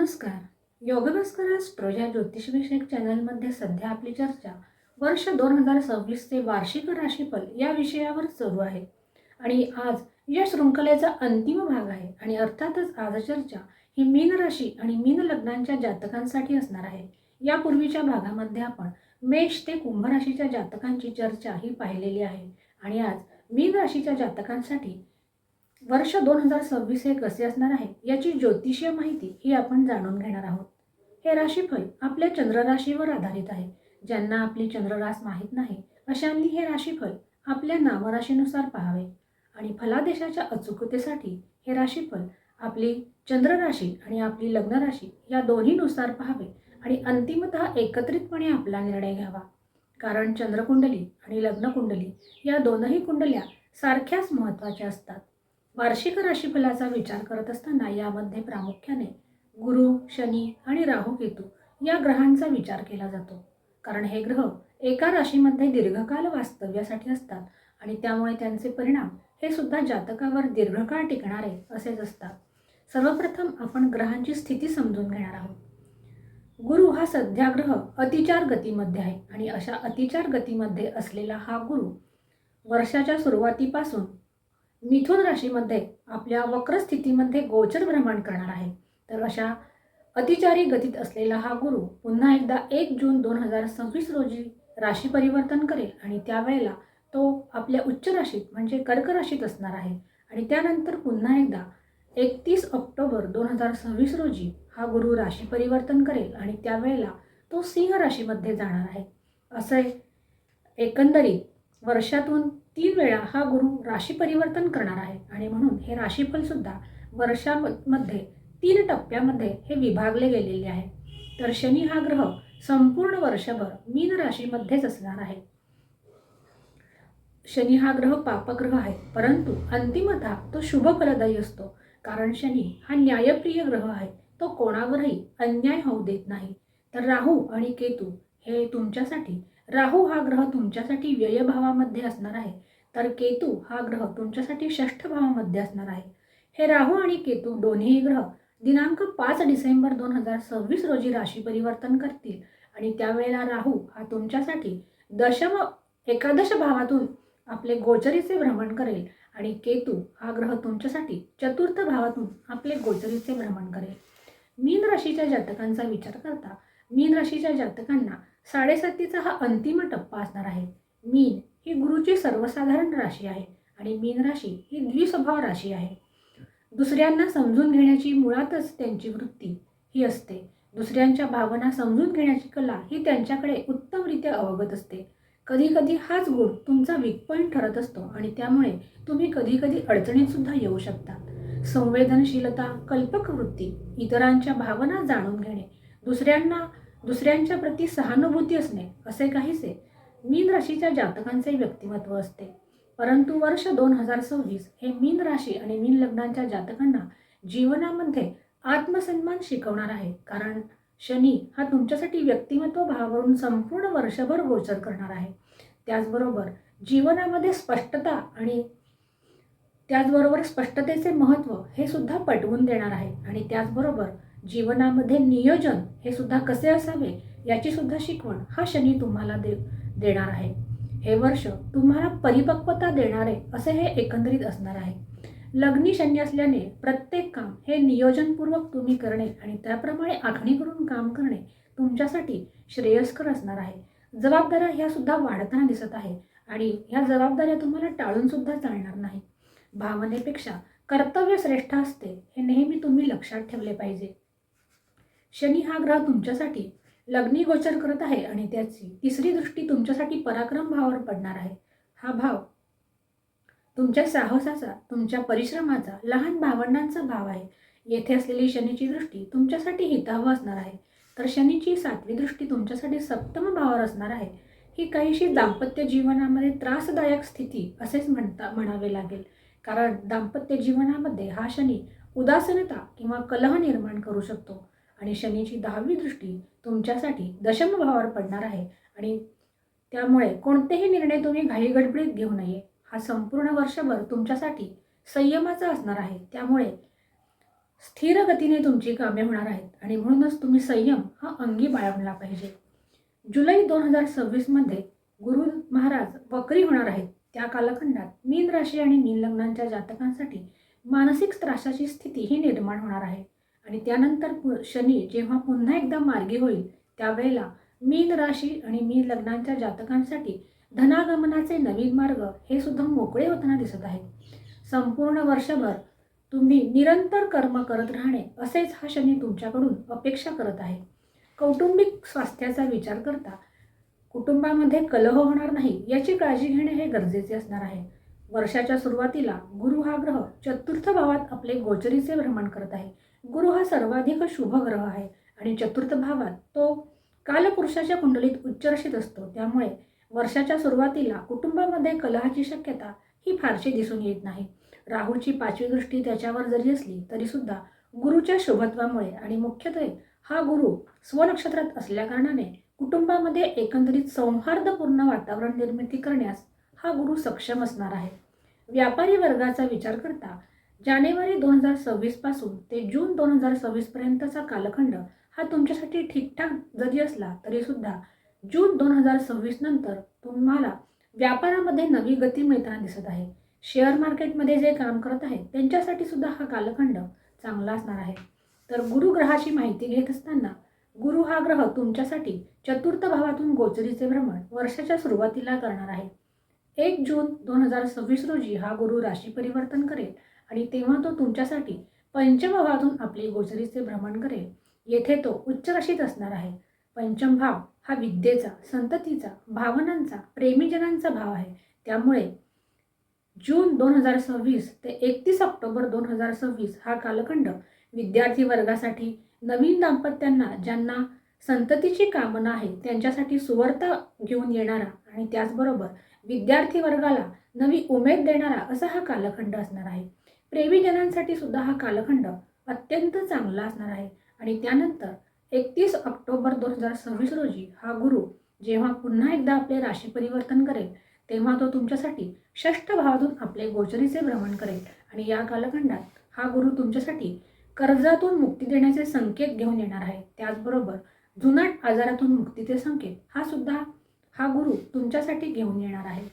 नमस्कार. योगभास्कर स्ट्रो या ज्योतिषविषयक चॅनलमध्ये सध्या आपली चर्चा वर्ष दोन हजार सव्वीसचे वार्षिक राशीफल या विषयावर सुरू आहे. आणि आज या शृंखलेचा अंतिम भाग आहे आणि अर्थातच आज चर्चा ही मीन राशी आणि मीन लग्नांच्या जातकांसाठी असणार आहे. यापूर्वीच्या भागामध्ये आपण मेष ते कुंभ राशीच्या जातकांची चर्चा ही पाहिलेली आहे. आणि आज मीन राशीच्या जातकांसाठी वर्ष दोन हजार सव्वीस हे कसे असणार आहे याची ज्योतिषीय माहिती ही आपण जाणून घेणार आहोत. हे राशीफल आपल्या चंद्रराशीवर आधारित आहे. ज्यांना आपली चंद्ररास माहीत नाही अशांनी हे राशीफल आपल्या नामराशीनुसार पाहावे आणि फलादेशाच्या अचूकतेसाठी हे राशीफल आपली चंद्रराशी आणि आपली लग्नराशी या दोन्हीनुसार पाहावे आणि अंतिमतः एकत्रितपणे आपला निर्णय घ्यावा. कारण चंद्रकुंडली आणि लग्नकुंडली या दोनही कुंडल्या सारख्याच महत्त्वाच्या असतात. वार्षिक राशीफलाचा विचार करत असताना यामध्ये प्रामुख्याने गुरु शनी आणि राहू केतू या ग्रहांचा विचार केला जातो. कारण हे ग्रह एका राशीमध्ये दीर्घकाल वास्तव्यासाठी असतात आणि त्यामुळे त्यांचे परिणाम हे सुद्धा जातकावर दीर्घकाळ टिकणारे असेच असतात. सर्वप्रथम आपण ग्रहांची स्थिती समजून घेणार आहोत. गुरु हा सध्या ग्रह अतिचार गतीमध्ये आहे आणि अशा अतिचार गतीमध्ये असलेला हा गुरु वर्षाच्या सुरुवातीपासून मिथुन राशीमध्ये आपल्या वक्र स्थितीमध्ये गोचर भ्रमण करणार आहे. तर अशा अतिचारी गतीत असलेला हा गुरु पुन्हा एकदा एक जून दोन हजार सव्वीस रोजी राशी परिवर्तन करेल आणि त्यावेळेला तो आपल्या उच्च राशीत म्हणजे कर्क राशीत असणार आहे. आणि त्यानंतर पुन्हा एकदा एकतीस ऑक्टोबर दोन हजार सव्वीस रोजी हा गुरु राशी परिवर्तन करेल आणि त्यावेळेला तो सिंह राशीमध्ये जाणार आहे. असे एकंदरीत वर्षातून तीन वेळा हा गुरु राशी परिवर्तन करणार आहे. आणि म्हणून हे राशीफल सुद्धा वर्षामध्ये तीन टप्प्यामध्ये हे विभागले गेलेले आहे. तर शनी हा ग्रह संपूर्ण वर्षभर मीन राशीमध्येच असणार आहे. शनी हा ग्रह पापग्रह आहे. परंतु अंतिमतः तो शुभ फलदायी असतो. कारण शनी हा न्यायप्रिय ग्रह आहे. तो कोणावरही अन्याय होऊ देत नाही. तर राहू आणि केतू हे तुमच्यासाठी राहू हा ग्रह तुमच्यासाठी व्ययभावामध्ये असणार आहे. तर केतू हा ग्रह तुमच्यासाठी षष्ठ भावामध्ये असणार आहे. हे राहू आणि केतू दोन्ही ग्रह दिनांक पाच डिसेंबर दोन हजार सव्वीस रोजी राशी परिवर्तन करतील. आणि त्यावेळेला राहू हा तुमच्यासाठी दशम एकादश भावातून आपले गोचरीचे भ्रमण करेल. आणि केतू हा ग्रह तुमच्यासाठी चतुर्थ भावातून आपले गोचरीचे भ्रमण करेल. मीन राशीच्या जातकांचा विचार करता मीन राशीच्या जातकांना साडेसातीचा हा अंतिम टप्पा असणार आहे. मीन ही गुरुची सर्वसाधारण राशी आहे आणि मीन राशी ही द्विस्वभाव राशी आहे. दुसऱ्यांना समजून घेण्याची मुळातच त्यांची वृत्ती ही असते. दुसऱ्यांच्या भावना समजून घेण्याची कला ही त्यांच्याकडे उत्तमरित्या अवगत असते. कधीकधी हाच गुण तुमचा वीक पॉईंट ठरत असतो आणि त्यामुळे तुम्ही कधीकधी अडचणीतसुद्धा येऊ शकता. संवेदनशीलता कल्पक वृत्ती इतरांच्या भावना जाणून घेणे दुसऱ्यांना दुसऱ्यांच्या प्रती सहानुभूती असणे असे काहीसे मीन राशीच्या जातकांचे व्यक्तिमत्व असते. परंतु वर्ष दोन हजार सव्वीस हे मीन राशी आणि मीन लग्नांच्या जातकांना जीवनामध्ये आत्मसन्मान शिकवणार आहे. कारण शनी हा तुमच्यासाठी व्यक्तिमत्व भावावरून संपूर्ण वर्षभर गोचर करणार आहे. त्याचबरोबर जीवनामध्ये स्पष्टता आणि त्याचबरोबर स्पष्टतेचे महत्त्व हे सुद्धा पटवून देणार आहे. आणि त्याचबरोबर जीवनामध्ये नियोजन हे सुद्धा कसे असावे याची सुद्धा शिकवण हा शनी तुम्हाला दे देणार आहे. हे वर्ष तुम्हाला परिपक्वता देणारे असे हे एकंदरीत असणार आहे. लग्नी शनी असल्याने प्रत्येक काम हे नियोजनपूर्वक तुम्ही करणे आणि त्याप्रमाणे आखणी करून काम करणे तुमच्यासाठी श्रेयस्कर असणार आहे. जबाबदाऱ्या ह्या सुद्धा वाढताना दिसत आहे आणि ह्या जबाबदाऱ्या तुम्हाला टाळून सुद्धा चालणार नाही. भावनेपेक्षा कर्तव्य श्रेष्ठ असते हे नेहमी तुम्ही लक्षात ठेवले पाहिजे. शनी हा ग्रह तुमच्यासाठी लग्नी गोचर करत आहे आणि त्याची तिसरी दृष्टी तुमच्यासाठी पराक्रम भावावर पडणार आहे. हा भाव तुमच्या साहसाचा तुमच्या परिश्रमाचा लहान भावंडांचा भाव आहे. येथे असलेली शनीची दृष्टी तुमच्यासाठी हितावह असणार आहे. तर शनीची सातवी दृष्टी तुमच्यासाठी सप्तम भावावर असणार आहे. ही काहीशी दाम्पत्य जीवनामध्ये त्रासदायक स्थिती असेच म्हणता म्हणावे लागेल. कारण दाम्पत्य जीवनामध्ये हा शनी उदासीनता किंवा कलह निर्माण करू शकतो. आणि शनीची दहावी दृष्टी तुमच्यासाठी दशम भावावर पडणार आहे. आणि त्यामुळे कोणतेही निर्णय तुम्ही घाईगडबडीत घेऊ नये. हा संपूर्ण वर्षभर तुमच्यासाठी संयमाचा असणार आहे. त्यामुळे स्थिर गतीने तुमची कामे होणार आहेत. आणि म्हणूनच तुम्ही संयम हा अंगी बाळगला पाहिजे. जुलै दोन हजार सव्वीसमध्ये गुरु महाराज वक्री होणार आहेत. त्या कालखंडात मीन राशी आणि मीन लग्नांच्या जातकांसाठी मानसिक त्रासाची स्थिती ही निर्माण होणार आहे. आणि त्यानंतर पु शनी जेव्हा पुन्हा एकदा मार्गी होईल त्यावेळेला मीन राशी आणि मीन लग्नांच्या जातकांसाठी धनागमनाचे नवीन मार्ग हे सुद्धा मोकळे होताना दिसत आहे संपूर्ण वर्षभर तुम्ही निरंतर कर्म करत राहणे असेच हा शनी तुमच्याकडून अपेक्षा करत आहे. कौटुंबिक स्वास्थ्याचा विचार करता कुटुंबामध्ये कलह होणार नाही याची काळजी घेणे हे गरजेचे असणार आहे. वर्षाच्या सुरुवातीला गुरु हा ग्रह चतुर्थ भावात आपले गोचरीचे भ्रमण करत आहे. गुरु हा सर्वाधिक शुभ ग्रह आहे. आणि चतुर्थ भावात तो कालपुरुषाच्या कुंडलीत उच्चर्षित असतो. त्यामुळे वर्षाच्या सुरुवातीला कुटुंबामध्ये कलहाची शक्यता ही फारशी दिसून येत नाही. राहूची पाचवी दृष्टी त्याच्यावर जरी असली तरीसुद्धा गुरुच्या शुभत्वामुळे आणि मुख्यत्वे हा गुरु स्वनक्षत्रात असल्याकारणाने कुटुंबामध्ये एकंदरीत सौहार्दपूर्ण वातावरण निर्मिती करण्यास हा गुरु सक्षम असणार आहे. व्यापारी वर्गाचा विचार करता जानेवारी दोन हजार सव्वीसपासून ते जून दोन हजार सव्वीसपर्यंतचा कालखंड हा तुमच्यासाठी ठीकठाक जरी असला तरीसुद्धा जून दोन हजार सव्वीस नंतर तुम्हाला व्यापारामध्ये नवी गती मिळताना दिसत आहे. शेअर मार्केटमध्ये जे काम करत आहेत त्यांच्यासाठी सुद्धा हा कालखंड चांगला असणार आहे. तर गुरुग्रहाची माहिती घेत असताना गुरु हा ग्रह तुमच्यासाठी चतुर्थ भावातून गोचरीचे भ्रमण वर्षाच्या सुरुवातीला करणार आहे. एक जून दोन हजार सव्वीस रोजी हा गुरु राशी परिवर्तन करेल. आणि तेव्हा तो तुमच्यासाठी पंचमभावातून आपले गोचरीचे भ्रमण करेल. येथे तो उच्च राशीत असणार आहे. पंचम भाव हा विद्येचा संततीचा भावनांचा प्रेमीजनांचा भाव आहे. त्यामुळे जून दोन हजार सव्वीस ते एकतीस ऑक्टोबर दोन हजार सव्वीस हा कालखंड विद्यार्थी वर्गासाठी नवीन दाम्पत्यांना ज्यांना संततीची कामना आहे त्यांच्यासाठी सुवर्ता घेऊन येणारा आणि त्याचबरोबर विद्यार्थी वर्गाला नवी उमेद देणारा असा हा कालखंड असणार आहे. प्रेमीजनांसाठी सुद्धा हा कालखंड अत्यंत चांगला असणार आहे. आणि त्यानंतर एकतीस ऑक्टोबर दोन हजार सव्वीस रोजी हा गुरु जेव्हा पुन्हा एकदा आपले राशी परिवर्तन करेल तेव्हा तो तुमच्यासाठी षष्ठ भावातून आपले गोचरीचे भ्रमण करेल. आणि या कालखंडात हा गुरु तुमच्यासाठी कर्जातून मुक्ती देण्याचे संकेत घेऊन येणार आहे. त्याचबरोबर जुनाट आजारातून मुक्तीचे संकेत हा सुद्धा हा गुरु तुमच्यासाठी घेऊन येणार आहे.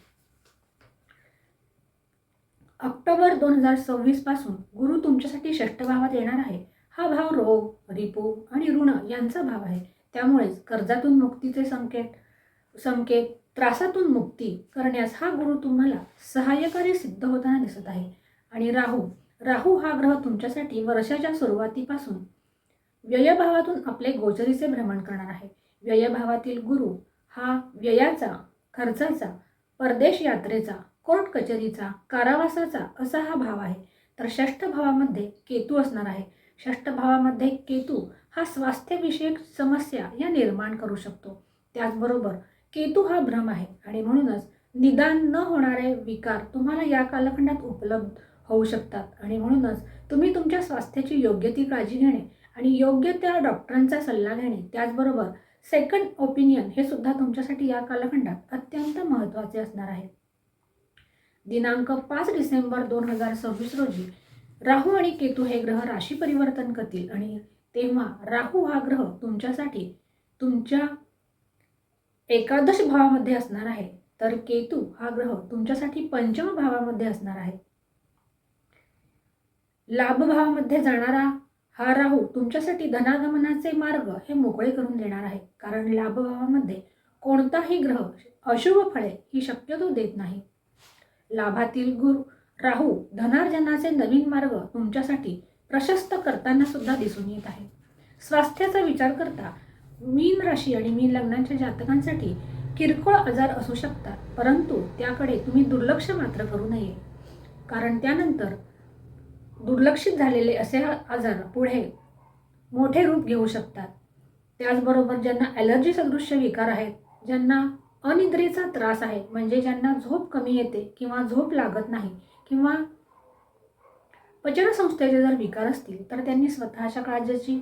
ऑक्टोबर दोन हजार सव्वीसपासून गुरु तुमच्यासाठी षष्ठ भावात येणार आहे. हा भाव रोग रिपू आणि ऋण यांचा भाव आहे. त्यामुळेच कर्जातून मुक्तीचे संकेत संकेत त्रासातून मुक्ती करण्यास हा गुरु तुम्हाला सहाय्यकारी सिद्ध होताना दिसत आहे. आणि राहू राहू हा ग्रह तुमच्यासाठी वर्षाच्या सुरुवातीपासून व्ययभावातून आपले गोचरीचे भ्रमण करणार आहे. व्ययभावातील गुरु हा व्ययाचा खर्चाचा परदेश यात्रेचा कोर्ट कचेरीचा कारावासाचा असा हा भाव आहे. तर षष्ठ भावामध्ये केतू असणार आहे. षष्ठ भावामध्ये केतू हा स्वास्थ्यविषयक समस्या या निर्माण करू शकतो. त्याचबरोबर केतू हा भ्रम आहे आणि म्हणूनच निदान न होणारे विकार तुम्हाला या कालखंडात उपलब्ध होऊ शकतात. आणि म्हणूनच तुम्ही तुमच्या स्वास्थ्याची योग्य ती काळजी घेणे आणि योग्य त्या डॉक्टरांचा सल्ला घेणे त्याचबरोबर सेकंड ओपिनियन हे सुद्धा तुमच्यासाठी या कालखंडात अत्यंत महत्त्वाचे असणार आहे. दिनांक पाच डिसेंबर दोन हजार सव्वीस रोजी राहू आणि केतू हे ग्रह राशी परिवर्तन करतील आणि तेव्हा राहू हा ग्रह तुमच्यासाठी तुमच्या एकादश भावामध्ये असणार आहे. तर केतू हा ग्रह तुमच्यासाठी पंचम भावामध्ये असणार आहे. लाभ भावामध्ये जाणारा हा राहू तुमच्यासाठी धनागमनाचे मार्ग हे मोकळे करून देणार आहे. कारण लाभ भावामध्ये कोणताही ग्रह अशुभ फळे ही शक्यतो देत नाही. लाभातील गुरु राहू धनार्जनाचे नवीन मार्ग तुमच्यासाठी प्रशस्त करताना सुद्धा दिसून येत आहे. स्वास्थ्याचा विचार करता मीन राशी आणि मीन लग्नांच्या जातकांसाठी किरकोळ आजार असू शकतात परंतु त्याकडे तुम्ही दुर्लक्ष मात्र करू नये. कारण त्यानंतर दुर्लक्षित झालेले असे आजार पुढे मोठे रूप घेऊ शकतात. त्याचबरोबर ज्यांना ॲलर्जी सदृश्य विकार आहेत ज्यांना अनिद्रेचा त्रास आहे. म्हणजे ज्यांना झोप कमी येते किंवा झोप लागत नाही किंवा पचनसंस्थेचे जर विकार असतील तर त्यांनी स्वतःच्या काळजाची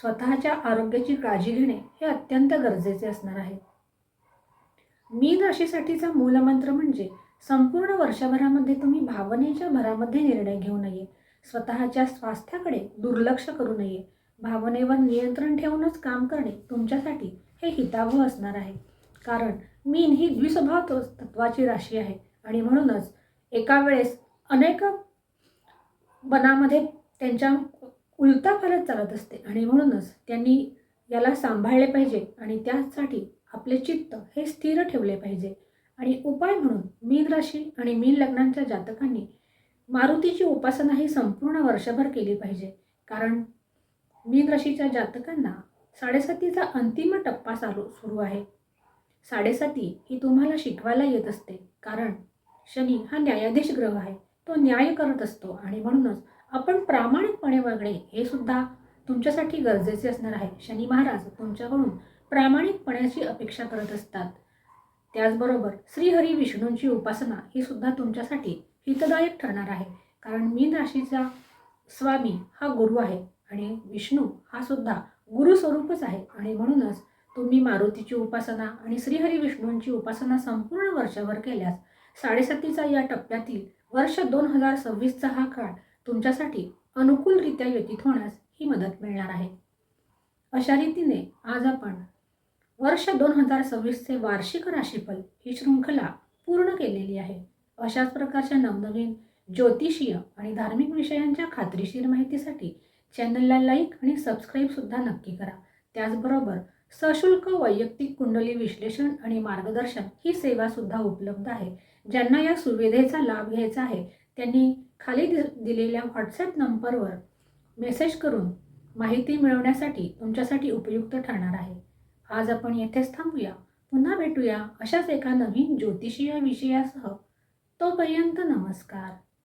स्वतःच्या आरोग्याची काळजी घेणे हे अत्यंत गरजेचे असणार आहे. मीन राशीसाठीचा मूलमंत्र म्हणजे संपूर्ण वर्षभरामध्ये तुम्ही भावनेच्या भरामध्ये निर्णय घेऊ नये. स्वतःच्या स्वास्थ्याकडे दुर्लक्ष करू नये. भावनेवर नियंत्रण ठेवूनच काम करणे तुमच्यासाठी हे हितावह असणार आहे. कारण मीन ही द्विस्वभाव तो- तत्वाची राशी आहे. आणि म्हणूनच एका वेळेस अनेक बनामध्ये त्यांच्या उलता फलत चालत असते. आणि म्हणूनच त्यांनी याला सांभाळले पाहिजे आणि त्यासाठी आपले चित्त हे स्थिर ठेवले पाहिजे. आणि उपाय म्हणून मीन राशी आणि मीन लग्नांच्या जातकांनी मारुतीची उपासना ही संपूर्ण वर्षभर केली पाहिजे. कारण मीन राशीच्या जातकांना साडेसातीचा अंतिम टप्पा चालू सुरू आहे. साडेसाती ही तुम्हाला शिकवायला येत असते. कारण शनी हा न्यायाधीश ग्रह आहे. तो न्याय करत असतो आणि म्हणूनच आपण प्रामाणिकपणे वागणे हे सुद्धा तुमच्यासाठी गरजेचे असणार आहे. शनी महाराज तुमच्याकडून प्रामाणिकपणाची अपेक्षा करत असतात. त्याचबरोबर श्रीहरी विष्णूंची उपासना ही सुद्धा तुमच्यासाठी हितदायक ठरणार आहे. कारण मीन राशीचा स्वामी हा गुरु आहे आणि विष्णू हा सुद्धा गुरुस्वरूपच आहे. आणि म्हणूनच तुम्ही मारुतीची उपासना आणि श्रीहरी विष्णूंची उपासना संपूर्ण वर्षभर केल्यास साडेसातीचा या टप्प्यातील वर्ष दोन हजार सव्वीसचा हा काळ तुमच्यासाठी अनुकूलरित्या व्यतीत होण्यास ही मदत मिळणार आहे. अशा रीतीने आज आपण वर्ष दोन हजार सव्वीसचे वार्षिक राशीफल ही शृंखला पूर्ण केलेली आहे. अशाच प्रकारच्या नवनवीन ज्योतिषीय आणि धार्मिक विषयांच्या खात्रीशीर माहितीसाठी चॅनलला लाईक आणि सबस्क्राईबसुद्धा नक्की करा. त्याचबरोबर सशुल्क वैयक्तिक कुंडली विश्लेषण आणि मार्गदर्शन ही सेवासुद्धा उपलब्ध आहे. ज्यांना या सुविधेचा लाभ घ्यायचा आहे त्यांनी खाली दि दिलेल्या व्हॉट्सॲप नंबरवर मेसेज करून माहिती मिळवण्यासाठी तुमच्यासाठी उपयुक्त ठरणार आहे. आज आपण येथेच थांबूया. पुन्हा भेटूया अशाच एका नवीन ज्योतिषीय विषयासह. तोपर्यंत नमस्कार.